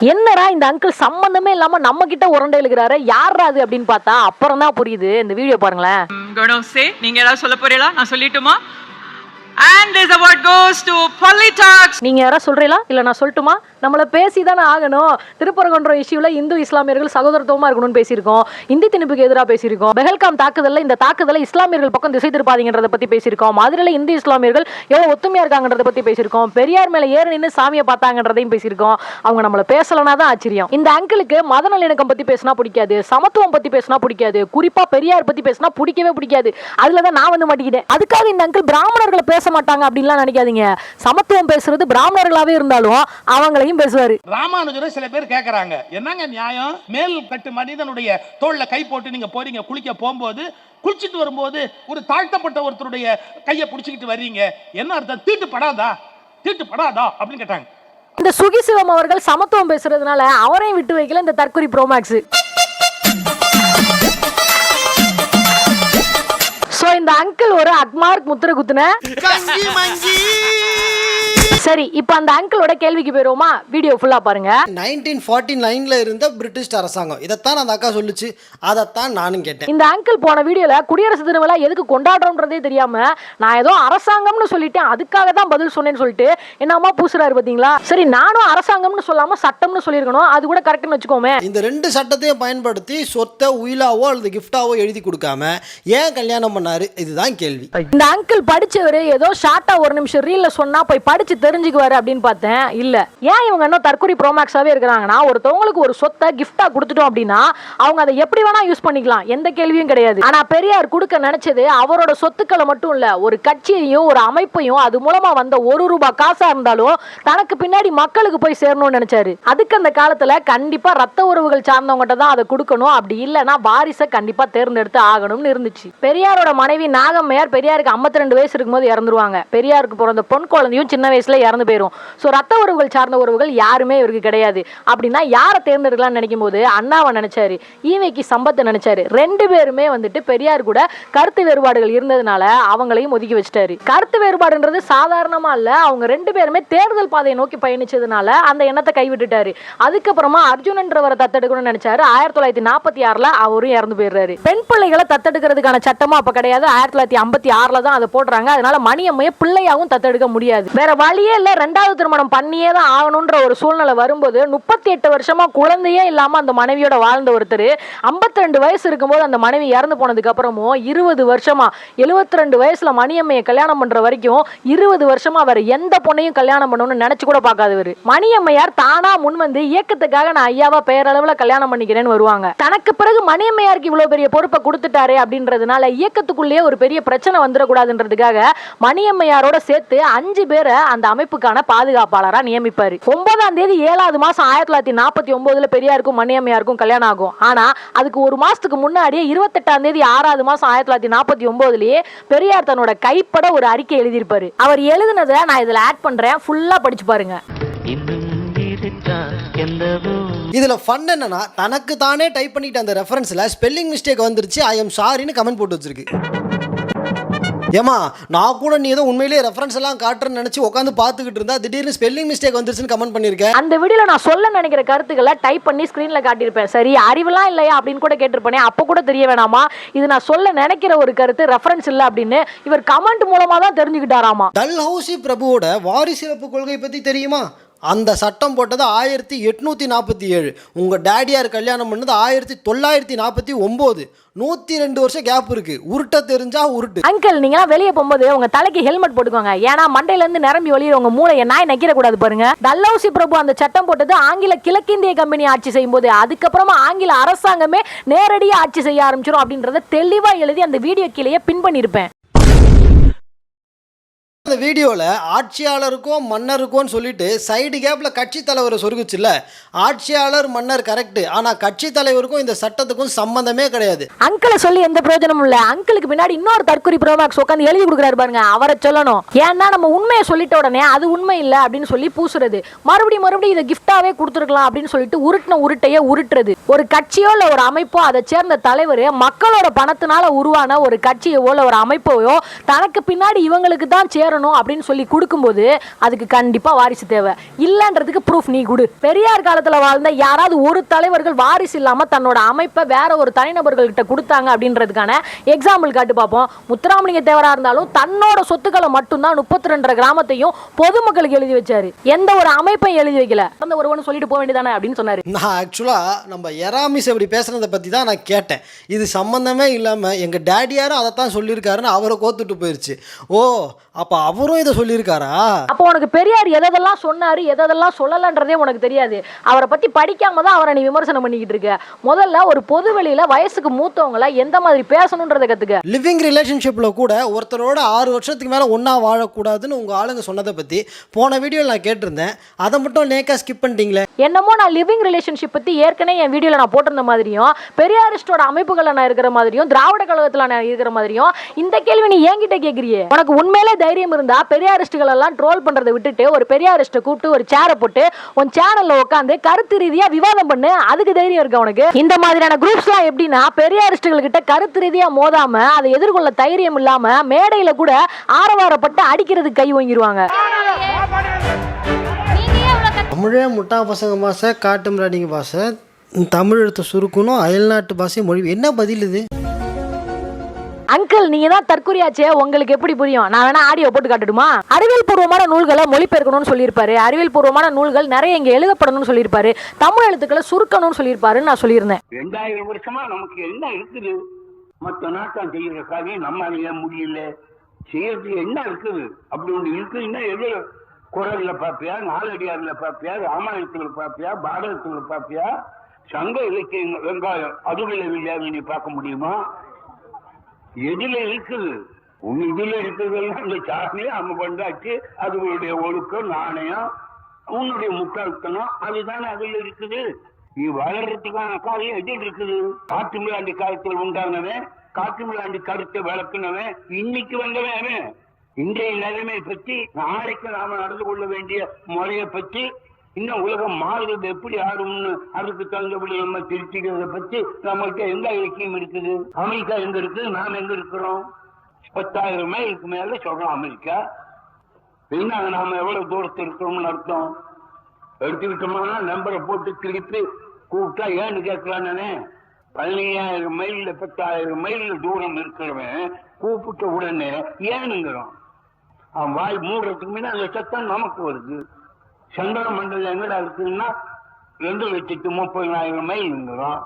என்னடா இந்த அங்கிள் சம்பந்தமே இல்லாம நம்ம கிட்ட உரண்டை எழுகிறாரு யாரா அது அப்படின்னு பார்த்தா அப்புறம் தான் புரியுது. இந்த வீடியோ பாருங்களேன். நீங்க ஏதாவது சொல்ல போறீங்களா? நான் சொல்லிட்டுமா? And this award goes to Polytalks நீங்க யாரா சொல்றீங்களா இல்ல நான் சொல்லட்டுமா? நம்மள பேசி தானே ஆகணும். திருப்பரங்குன்ற இஷ்யூல இந்து இஸ்லாமியர்கள் சகோதரத்துவமா இருக்கணும்னு பேசியிருக்கோம். இந்தி திணிப்புக்கு எதிராக பேசியிருக்கோம். பெஹல்காம் தாக்குதல்ல இந்த தாக்குதல இஸ்லாமியர்கள் பக்கம் திசை திருப்பாதீங்கன்றத பத்தி பேசியிருக்கோம். மதுரையில் இந்து இஸ்லாமியர்கள் எவ்வளவு ஒத்துமையா இருக்காங்கன்றத பத்தி பேசியிருக்கோம். பெரியார் மேல ஏற நின்று சாமியை பார்த்தாங்கன்றதையும் பேசியிருக்கோம். அவங்க நம்மள பேசலனா தான் ஆச்சரியம். இந்த அங்கிளுக்கு மத நல்லிணக்கம் பத்தி பேசினா பிடிக்காது. சமத்துவம் பத்தி பேசினா பிடிக்காது. குறிப்பா பெரியார் பத்தி பேசினா பிடிக்கவே பிடிக்காது. அதுலதான் நான் வந்து மாட்டிக்கிட்டேன். அதுக்காக இந்த அங்கிள் பிராமணர்களை பேச மாட்டாங்க அப்படின்லாம் நினைக்காதீங்க. சமத்துவம் பேசுறது பிராமணர்களாவே இருந்தாலும் அவங்களையும் பேசுவாரு. ராமானுஜரை சில பேர் கேட்கறாங்க என்னங்க நியாயம்? மேல் கட்டு மனிதனுடைய தோல்ல கை போட்டு நீங்க போறீங்க குளிக்க போகும்போது குளிச்சிட்டு வரும்போது ஒரு தாழ்த்தப்பட்ட ஒருத்தருடைய கையை பிடிச்சிக்கிட்டு வர்றீங்க. என்ன அர்த்தம்? தீட்டு படாதா தீட்டு படாதா அப்படின்னு கேட்டாங்க. இந்த சுகி சிவம் அவர்கள் சமத்துவம் பேசுறதுனால அவரையும் விட்டு வைக்கல இந்த தற்கொலை ப்ரோமேக்ஸ். இந்த அங்கிள் ஒரு அக்மார்க் முத்திர குத்துன? சரி இப்போ அந்த அங்கிளோட கேள்விக்கு போயிருவோமா? வீடியோ ஃபுல்லா பாருங்க. நைன்டீன் ஃபார்ட்டி நைனில் இருந்த பிரிட்டிஷ் அரசாங்கம். இதைத்தான் அந்த அக்கா சொல்லுச்சு. அதைத்தான் நானும் கேட்டேன். இந்த அங்கிள் போன வீடியோல குடியரசு தின விழா எதுக்கு கொண்டாடுறோன்றதே தெரியாம நான் ஏதோ அரசாங்கம்னு சொல்லிட்டேன். அதுக்காக தான் பதில் சொன்னேன்னு சொல்லிட்டு என்னமா பூசுறாரு பாத்தீங்களா? சரி நானும் அரசாங்கம்னு சொல்லாம சட்டம்னு சொல்லியிருக்கணும். அது கூட கரெக்ட்னு வச்சுக்கோமே. இந்த ரெண்டு சட்டத்தையும் பயன்படுத்தி சொத்தை உயிலாவோ அல்லது கிஃப்டாவோ எழுதி கொடுக்காம ஏன் கல்யாணம் பண்ணாரு? இதுதான் கேள்வி. இந்த அங்கிள் படிச்சவரு ஏதோ ஷார்ட்டா ஒரு நிமிஷம் ரீல்ல சொன்னா போய் படிச்சு தெரிஞ்சுக்குவாரு அப்படின்னு பார்த்தேன். இல்ல. ஏன் இவங்க இன்னும் தற்கொலை ப்ரோமேக்ஸாவே இருக்கிறாங்கன்னா ஒருத்தவங்களுக்கு ஒரு சொத்தை கிஃப்டா கொடுத்துட்டோம் அப்படின்னா அவங்க அதை எப்படி வேணா யூஸ் பண்ணிக்கலாம். எந்த கேள்வியும் கிடையாது. ஆனா பெரியார் கொடுக்க நினைச்சது அவரோட சொத்துக்களை மட்டும் இல்ல ஒரு கட்சியையும் ஒரு அமைப்பையும் அது மூலமா வந்த ஒரு ரூபாய் காசா இருந்தாலும் தனக்கு பின்னாடி மக்களுக்கு போய் சேரணும்னு நினைச்சாரு. அதுக்கு அந்த காலத்துல கண்டிப்பா ரத்த உறவுகள் சார்ந்தவங்ககிட்ட தான் அதை கொடுக்கணும். அப்படி இல்லைன்னா வாரிசை கண்டிப்பா தேர்ந்தெடுத்து ஆகணும்னு இருந்துச்சு. பெரியாரோட மனைவி நாகம்மையார் பெரியாருக்கு 52 ரெண்டு வயசு இருக்கும்போது இறந்துருவாங்க. பெரியாருக்கு பிறந்த பொன் குழந்தையும் சின்ன வயசுல இறந்து போயிடும் ஸோ ரத்த உறவுகள் சார்ந்த உறவுகள் யாருமே இவருக்கு கிடையாது. அப்படின்னா யாரை தேர்ந்தெடுக்கலாம்னு நினைக்கும் போது அண்ணாவை நினைச்சாரு ஈவைக்கு சம்பத்தை நினைச்சாரு. ரெண்டு பேருமே வந்துட்டு பெரியார் கூட கருத்து வேறுபாடுகள் இருந்ததுனால அவங்களையும் ஒதுக்கி வச்சிட்டாரு. கருத்து வேறுபாடுன்றது சாதாரணமா இல்ல. அவங்க ரெண்டு பேருமே தேர்தல் பாதையை நோக்கி பயணிச்சதுனால அந்த எண்ணத்தை கைவிட்டுட்டாரு. அதுக்கப்புறமா அர்ஜுனன்றவரை தத்தெடுக்கணும்னு நினைச்சாரு. ஆயிரத்தி தொள்ளாயிரத்தி நாற்பத்தி ஆறுல அவரும் இறந்து போயிடுறாரு. பெண் பிள்ளைகளை தத்தெடுக்கிறதுக்கான சட்டமும் அப்ப கிடையாது. ஆயிரத்தி தொள்ளாயிரத்தி ஐம்பத்தி ஆறுல தான் அதை போடுறாங்க. அதனால மணியம்மையை பிள்ளையாவும் தத்தெடுக்க முடியாது. வேற வழியே இல்ல ரெண்டாவது திருமணம் பண்ணியே தான் ஆகணும்ன்ற ஒரு சூழ்நிலை வரும்போது முப்பத்தி எட்டு வருஷமா குழந்தையே இல்லாமல் அந்த மனைவியோட வாழ்ந்த ஒருத்தர் 52 ரெண்டு வயசு இருக்கும்போது அந்த மனைவி இறந்து போனதுக்கு அப்புறமும் இருபது வருஷமா 72 ரெண்டு வயசுல மணியம்மையை கல்யாணம் பண்ற வரைக்கும் இருபது வருஷமா வேற எந்த பொண்ணையும் கல்யாணம் பண்ணணும்னு நினைச்சு கூட பார்க்காதவர். மணியம்மையார் தானா முன் வந்து இயக்கத்துக்காக நான் ஐயாவா பெயரளவில் கல்யாணம் பண்ணிக்கிறேன்னு வருவாங்க. தனக்கு பிறகு மணியம்மையாருக்கு இவ்வளவு பெரிய பொறுப்பை கொடுத்துட்டாரே அப்படின்றதுனால இயக்கத்துக்குள்ளேயே ஒரு பெரிய பிரச்சனை வந்துடக்கூடாதுன்றதுக்காக மணியம்மையாரோட சேர்த்து அஞ்சு பேரை அந்த அமைப்புக்கான பாதுகாப்பாளரா நியமிப்பாரு. ஒன்பதாம் தேதி ஏழாவது மாசம் ஆயிரத்தி தொள்ளாயிரத்தி நாற்பத்தி ஒன்பதுல பெரியாருக்கும் மணியம்மையாருக்கும் கல்யாணம் ஆகும். ஆனா அதுக்கு ஒரு மாசத்துக்கு முன்னாடியே இருபத்தெட்டாம் தேதி ஆறாவது மாசம் ஆயிரத்தி தொள்ளாயிரத்தி நாற்பத்தி ஒன்பதுலயே பெரியார் தன்னோட கைப்பட ஒரு அறிக்கை எழுதியிருப்பாரு. அவர் எழுதினதை நான் இதுல ஆட் பண்றேன். ஃபுல்லா படிச்சு பாருங்க. இதுல ஃபன் என்னன்னா தனக்கு தானே டைப் பண்ணிட்டு அந்த ரெஃபரன்ஸ்ல ஸ்பெல்லிங் மிஸ்டேக் வந்துருச்சு. ஐ எம் சாரின்னு கமெண்ட் போட்டு வச்சிருக்கு. ஏமா நான் கூட நீ ஏதோ உண்மையிலேயே ரெஃபரன்ஸ் எல்லாம் காட்டுறேன்னு நினைச்சு உட்காந்து பார்த்துக்கிட்டு இருந்தா திடீர்னு ஸ்பெல்லிங் மிஸ்டேக் வந்துருச்சுன்னு கமெண்ட் பண்ணியிருக்கேன் அந்த வீடியோல நான் சொல்ல நினைக்கிற கருத்துக்களை டைப் பண்ணி ஸ்கிரீன்ல காட்டியிருப்பேன். சரி அறிவுலாம் இல்லையா அப்படின்னு கூட கேட்டிருப்பேனே அப்போ கூட தெரிய வேணாமா? இது நான் சொல்ல நினைக்கிற ஒரு கருத்து ரெஃபரன்ஸ் இல்லை அப்படின்னு இவர் கமெண்ட் மூலமா தான் தெரிஞ்சுக்கிட்டாராமா? டல் ஹவுசி பிரபுவோட வாரிசிறப்பு கொள்கை பற்றி தெரியுமா? அந்த சட்டம் போட்டது ஆயிரத்தி எட்நூற்றி நாற்பத்தி ஏழு. உங்கள் டேடியார் கல்யாணம் பண்ணது ஆயிரத்தி தொள்ளாயிரத்தி நாற்பத்தி ஒம்பது. நூற்றி ரெண்டு வருஷம் கேப் இருக்குது உருட்ட தெரிஞ்சா உருட்டு. அங்கிள் நீங்களா வெளியே போகும்போது உங்க தலைக்கு ஹெல்மெட் போட்டுக்கோங்க. ஏன்னா மண்டையில இருந்து நிரம்பி ஒளிய உங்க மூளையை நாய் நக்கிற கூடாது பாருங்க. டல்லௌசி பிரபு அந்த சட்டம் போட்டது ஆங்கில கிழக்கிந்திய கம்பெனி ஆட்சி செய்யும் போது அதுக்கப்புறமா ஆங்கில அரசாங்கமே நேரடியாக ஆட்சி செய்ய ஆரம்பிச்சிடும் அப்படின்றத தெளிவாக எழுதி அந்த வீடியோ கீழேயே பின் பண்ணியிருப்பேன். அந்த வீடியோவில் ஆட்சியாளருக்கும் மன்னருக்கும் சொல்லிட்டு சைடு கேப்பில் கட்சி தலைவரை சொருகுச்சுல்ல? ஆட்சியாளர் மன்னர் கரெக்டு ஆனால் கட்சி தலைவருக்கும் இந்த சட்டத்துக்கும் சம்மந்தமே கிடையாது. அங்கிளை சொல்லி எந்த பிரயோஜனமும் இல்லை. அங்கிளுக்கு பின்னாடி இன்னொரு தற்கொலை ப்ரோமாக்ஸ் உட்காந்து எழுதி கொடுக்குறாரு பாருங்க. அவரை சொல்லணும். ஏன்னா நம்ம உண்மையை சொல்லிட்ட உடனே அது உண்மை இல்லை அப்படின்னு சொல்லி பூசுறது. மறுபடியும் மறுபடியும் இதை கிஃப்டாவே கொடுத்துருக்கலாம் அப்படின்னு சொல்லிட்டு உருட்டின உருட்டையே உருட்டுறது. ஒரு கட்சியோ இல்லை ஒரு அமைப்போ அதை சேர்ந்த தலைவர் மக்களோட பணத்தினால உருவான ஒரு கட்சியோ இல்லை ஒரு அமைப்பையோ தனக்கு பின்னாடி இவங்களுக்கு தான் சேரணும். வாழணும் அப்படின்னு சொல்லி கொடுக்கும்போது அதுக்கு கண்டிப்பா வாரிசு தேவை. இல்லைன்றதுக்கு ப்ரூஃப் நீ கொடு. பெரியார் காலத்தில் வாழ்ந்த யாராவது ஒரு தலைவர்கள் வாரிசு இல்லாமல் தன்னோட அமைப்பை வேற ஒரு தனிநபர்கள் கிட்ட கொடுத்தாங்க அப்படின்றதுக்கான எக்ஸாம்பிள் காட்டு பார்ப்போம். முத்துராமலிங்க தேவரா இருந்தாலும் தன்னோட சொத்துக்களை மட்டும்தான் முப்பத்தி ரெண்டரை கிராமத்தையும் பொதுமக்களுக்கு எழுதி வச்சாரு. எந்த ஒரு அமைப்பையும் எழுதி வைக்கல. அந்த ஒருவன் சொல்லிட்டு போக வேண்டியதானே அப்படின்னு சொன்னாரு. நான் ஆக்சுவலாக நம்ம எராமிஸ் அப்படி பேசுனதை பற்றி தான் நான் கேட்டேன். இது சம்மந்தமே இல்லாமல் எங்கள் டேடியாரும் அதை தான் சொல்லியிருக்காருன்னு அவரை கோத்துட்டு போயிடுச்சு ஓ அப்போ அவரும் இதை சொல்லியிருக்காரா? அப்போ உனக்கு பெரியார் எதெல்லாம் சொன்னாரு எதெல்லாம் சொல்லலன்றதே உனக்கு தெரியாது. அவரை பத்தி படிக்காம தான் அவரை நீ விமர்சனம் பண்ணிக்கிட்டு இருக்க. முதல்ல ஒரு பொது வெளியில வயசுக்கு மூத்தவங்கள எந்த மாதிரி பேசணுன்றதை கத்துக்க. லிவிங் ரிலேஷன்ஷிப்பில் கூட ஒருத்தரோட ஆறு வருஷத்துக்கு மேலே ஒன்றா வாழக்கூடாதுன்னு உங்கள் ஆளுங்க சொன்னதை பற்றி போன வீடியோவில் நான் கேட்டிருந்தேன். அதை மட்டும் நேக்காக ஸ்கிப் பண்ணிட்டீங்களே? என்னமோ நான் லிவிங் ரிலேஷன்ஷிப் பத்தி ஏற்கனவே என் வீடியோல நான் போட்டிருந்த மாதிரியும் பெரியாரிஸ்டோட அமைப்புகள்ல நான் இருக்கிற மாதிரியும் திராவிட கழகத்துல நான் இருக்கிற மாதிரியும் இந்த கேள்வி நீ என்கிட்ட கேக்குறியே? உனக்கு உண்மையிலே தைரியம் இருந்தா பெரியாரிஸ்டுகள் எல்லாம் ட்ரோல் பண்றதை விட்டுட்டு ஒரு பெரியாரிஸ்ட கூப்பிட்டு ஒரு சேரை போட்டு உன் சேனல்ல உட்காந்து கருத்து ரீதியா விவாதம் பண்ணு. அதுக்கு தைரியம் இருக்கு உனக்கு? இந்த மாதிரியான குரூப்ஸ் எல்லாம் எப்படின்னா பெரியாரிஸ்டுகள் கிட்ட கருத்து ரீதியா மோதாம அதை எதிர்கொள்ள தைரியம் இல்லாம மேடையில கூட ஆரவாரப்பட்டு அடிக்கிறதுக்கு கை வாங்கிடுவாங்க தமிழே முட்டா பசங்க பாச காட்டு மிராடிங்க பாச தமிழ் எழுத்து சுருக்கணும் அயல்நாட்டு பாஷை மொழி. என்ன பதில் இது? அங்கிள் நீங்க தான் தற்கொலையாச்சே. உங்களுக்கு எப்படி புரியும்? நான் வேணா ஆடியோ போட்டு காட்டுடுமா அறிவியல் பூர்வமான நூல்களை மொழிபெயர்க்கணும்னு சொல்லியிருப்பாரு. அறிவியல் பூர்வமான நூல்கள் நிறைய இங்க எழுதப்படணும்னு சொல்லியிருப்பாரு. தமிழ் எழுத்துக்களை சுருக்கணும்னு சொல்லியிருப்பாருன்னு நான் சொல்லியிருந்தேன். ரெண்டாயிரம் வருஷமா நமக்கு என்ன இருக்குது? மத்த நாட்டம் செய்யற காரியம் நம்மளால முடியல. செய்யறது என்ன இருக்குது? அப்படி ஒண்ணு இருக்குதுன்னா எது? குரல்ல பாப்பியா நாலடியார்ல பாப்பியா ராமாயணத்துல பாப்பியா பாரதத்துல பாப்பியா சங்க இலக்கிய வெங்காயம் அதுகளை இல்லையாவது நீ பார்க்க முடியுமா? எதுல இருக்குது? உன் இதுல இருக்கிறதெல்லாம் இந்த சாமி அம்ம அது அதுகளுடைய ஒழுக்கம் நாணயம் உன்னுடைய முட்டாள்தனம் அதுதானே அதுல இருக்குது. நீ வளர்றதுக்கான காரியம் எதில் இருக்குது? காற்று மிளாண்டி காலத்தில் உண்டானவன் காற்று மிளாண்டி கருத்தை வளர்க்கினவன் இன்னைக்கு வந்தவன் அவன். இன்றைய நிலைமை பற்றி நாளைக்கு நாம நடந்து கொள்ள வேண்டிய முறையை பற்றி இன்னும் உலகம் மாறுறது எப்படி ஆறும்னு அதுக்கு தகுந்தபடி நம்ம திருத்திக்கிறத பத்தி நம்மகிட்ட எந்த இலக்கியம் இருக்குது? அமெரிக்கா எங்க இருக்கு நாம் எங்க இருக்கிறோம்? பத்தாயிரம் மைலுக்கு மேல சொல்றோம் அமெரிக்கா. என்ன நாம எவ்வளவு தூரத்தில் இருக்கிறோம்னு அர்த்தம்? எடுத்துக்கிட்டோம்னா நம்பரை போட்டு திருப்பி கூப்பிட்டா ஏன்னு கேட்கலானே பதினையாயிரம் மைல்ல பத்தாயிரம் மைல் தூரம் இருக்கிறவன் கூப்பிட்ட உடனே ஏனுங்கிறோம் அவன் வாய் மூடுறதுக்கு முன்னாடி அந்த சத்தம் நமக்கு வருது. சந்திர மண்டலம் எங்கடா இருக்குன்னா ரெண்டு லட்சத்து முப்பதினாயிரம் மைல்ங்கிறோம்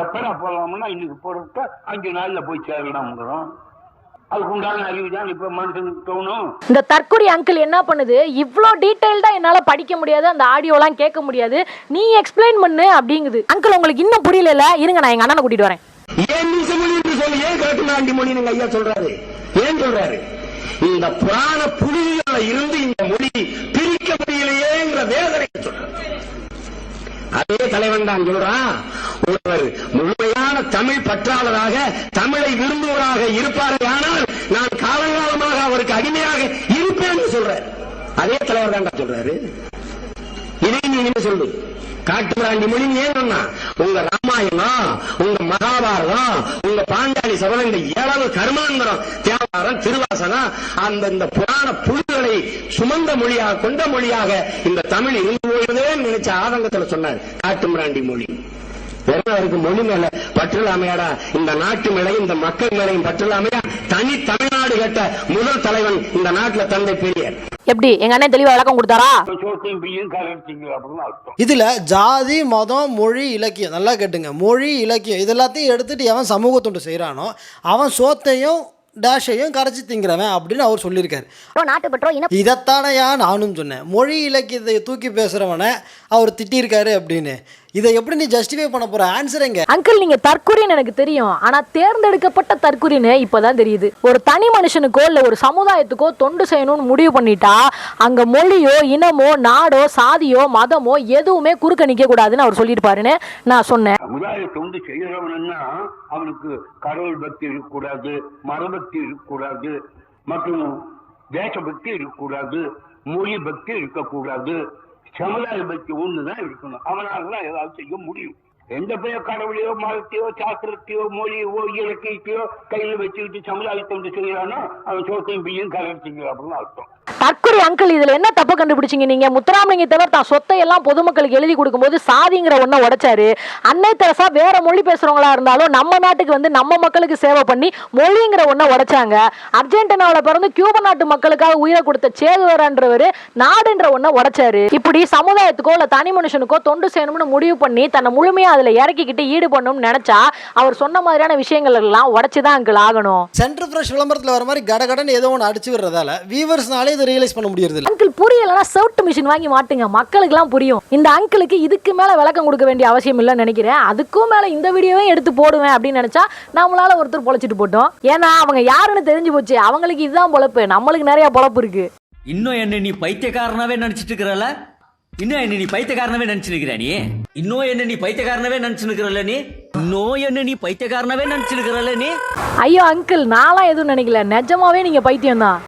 எப்படா போலாம்னா இன்னைக்கு போறப்ப அஞ்சு நாள்ல போய் சேரலாம்ங்கிறோம் அதுக்கு உண்டான அறிவு தான் இப்ப மனுஷனுக்கு தோணும். இந்த தற்கொலை அங்கிள் என்ன பண்ணுது? இவ்வளோ டீட்டெயில்டா என்னால படிக்க முடியாது அந்த ஆடியோலாம் கேட்க முடியாது. நீ எக்ஸ்பிளைன் பண்ணு அப்படிங்குது. அங்கிள் உங்களுக்கு இன்னும் புரியல இருங்க நான் எங்க அண்ணனை கூட்டிட்டு வரேன். ஏன் நீசமொழி என்று சொல்லி ஏன் காட்டுநாண்டி மொழி நீங்க ஐயா சொல்றாரு? ஏன் சொல்றாரு? இந்த புராண புலிகளை இருந்து இந்த மொழி பிரிக்க முடியலையேங்கிற வேதனை சொல்றாரு அதே தலைவன் தான் சொல்றான் ஒருவர் முழுமையான தமிழ் பற்றாளராக தமிழை விரும்புவராக இருப்பார்கள் ஆனால் நான் காலங்காலமாக அவருக்கு அடிமையாக இருப்பேன் சொல்றார். அதே தலைவர் தான் சொல்றாரு. இதை நீ என்ன சொல்லு? காட்டுமிராண்டி மொழி ஏன் சொன்னா? உங்க ராமாயணம் உங்க மகாபாரதம் உங்க பாஞ்சாலி சபதம் இந்த ஏழாவது கர்மாந்திரம் தேவாரம் திருவாசனம் அந்த இந்த புராண புலிகளை சுமந்த மொழியாக கொண்ட மொழியாக இந்த தமிழ் இருந்து நினைச்ச ஆதங்கத்துல சொன்னார். காட்டுமிராண்டி மொழி. அவருக்கு மொழி மேல பற்றில்லாமையாடா இந்த நாட்டு மேலே இந்த மக்கள் மேலையும் பற்றில்லாமையா தனி தமிழ்நாடு கேட்ட முதல் தலைவன் இந்த நாட்டுல தந்தை பெரியார். எப்படி? எங்க அண்ணன் தெளிவா விளக்கம் கொடுத்தாரா? இதில் ஜாதி மதம் மொழி இலக்கியம் நல்லா கேட்டுங்க. மொழி இலக்கியம் இது எல்லாத்தையும் எடுத்துட்டு எவன் சமூக தொண்டு செய்கிறானோ அவன் சோத்தையும் டேஷையும் கரைச்சி திங்கிறவன் அப்படின்னு அவர் சொல்லியிருக்காரு. இன இதைத்தானையா நானும் சொன்னேன். மொழி இலக்கியத்தை தூக்கி பேசுகிறவனை அவர் திட்டியிருக்காரு அப்படின்னு. இதை எப்படி நீ ஜஸ்டிஃபை பண்ண போகிற ஆன்சர் எங்க? அங்கிள் நீங்க தற்கொலைன்னு எனக்கு தெரியும். ஆனா தேர்ந்தெடுக்கப்பட்ட தற்கொலைன்னு இப்பதான் தெரியுது. ஒரு தனி மனுஷனுக்கோ இல்ல ஒரு சமுதாயத்துக்கோ தொண்டு செய்யணும்னு முடிவு பண்ணிட்டா அங்க மொழியோ இனமோ நாடோ சாதியோ மதமோ எதுவுமே குறுக்க நிக்க கூடாதுன்னு அவர் சொல்லியிருப்பாருன்னு நான் சொன்னேன். சமுதாய தொண்டு செய்யறவன்னா அவனுக்கு கடவுள் பக்தி இருக்கக்கூடாது மரபக்தி இருக்கக்கூடாது மற்றும் தேசபக்தி இருக்கக்கூடாது மொழி பக்தி இருக்கக்கூடாது. சமுதாய பக்தி ஒண்ணுதான் இருக்கணும். அவனால தான் ஏதாவது செய்ய முடியும். எந்த பெரிய கடவுளையோ மதத்தையோ சாஸ்திரத்தையோ மொழியோ இலக்கியத்தையோ கையில வச்சுக்கிட்டு சமுதாயத்தை வந்து செய்யறானோ அவன் சோத்தையும் பிள்ளையும் கலர்த்திங்க அப்படின்னு அர்த்தம். தற்கொலை அங்கிள் இதுல என்ன தப்பு கண்டுபிடிச்சிங்க நீங்க? முத்துராமலிங்க தேவர் தான் சொத்தை எல்லாம் பொதுமக்களுக்கு எழுதி கொடுக்கும்போது சாதிங்கிற ஒன்ன உடைச்சாரு. அன்னை தெரசா வேற மொழி பேசுறவங்களா இருந்தாலும் நம்ம நாட்டுக்கு வந்து நம்ம மக்களுக்கு சேவை பண்ணி மொழிங்கிற ஒண்ண உடைச்சாங்க. அர்ஜென்டினாவில் பிறந்து கியூப நாட்டு மக்களுக்காக உயிரை கொடுத்த சேதுவரன்றவர் நாடுன்ற ஒண்ண உடைச்சாரு. இப்படி சமுதாயத்துக்கோ இல்ல தனி மனுஷனுக்கோ தொண்டு செய்யணும்னு முடிவு பண்ணி தன்னை முழுமையா அதுல இறக்கிக்கிட்டு ஈடுபடணும்னு நினைச்சா அவர் சொன்ன மாதிரியான விஷயங்கள் எல்லாம் உடைச்சுதான் அங்கிள் ஆகணும். சென்டர் ஃப்ரெஷ் விளம்பரத்தில் வர மாதிரி கடகடன் ஏதோ ஒன்று அடிச்சு விடுறதால வியூவர்ஸ்னாலே இது ரியலைஸ் பண்ண முடியறது இல்ல அங்கிள் புரியலன்னா செவுட்டு மிஷின் வாங்கி மாட்டுங்க. மக்களுக்குலாம் புரியும். இந்த அங்கிளுக்கு இதுக்கு மேல விளக்கம் கொடுக்க வேண்டிய அவசியம் இல்லைன்னு நினைக்கிறேன். அதுக்கும் மேல இந்த வீடியோவே எடுத்து போடுவேன் அப்படின்னு நினைச்சா நம்மளால ஒருத்தர் பொழைச்சிட்டு போட்டோம். ஏன்னா அவங்க யாருன்னு தெரிஞ்சு போச்சு. அவங்களுக்கு இதுதான் பொழப்பு. நம்மளுக்கு நிறைய பொழப்பு இருக்கு. இன்னும் என்ன நீ பைத்தியக்காரனாவே நினைச்சிட்டு இருக்கிறல இன்னும் என்ன நீ பைத்தியக்காரனவே நினைச்சு நிக்கிற நீ? இன்னும் என்ன நீ பைத்தியக்காரனவே நினைச்சு நிக்கிறல்ல நீ? இன்னும் என்ன நீ பைத்தியக்காரனவே நினைச்சு நிக்கிறல்ல நீ? ஐயோ அங்கிள் நான்லாம் எதுவும் நினைக்கல. நிஜமாவே நீங்க பைத்தியம் தான்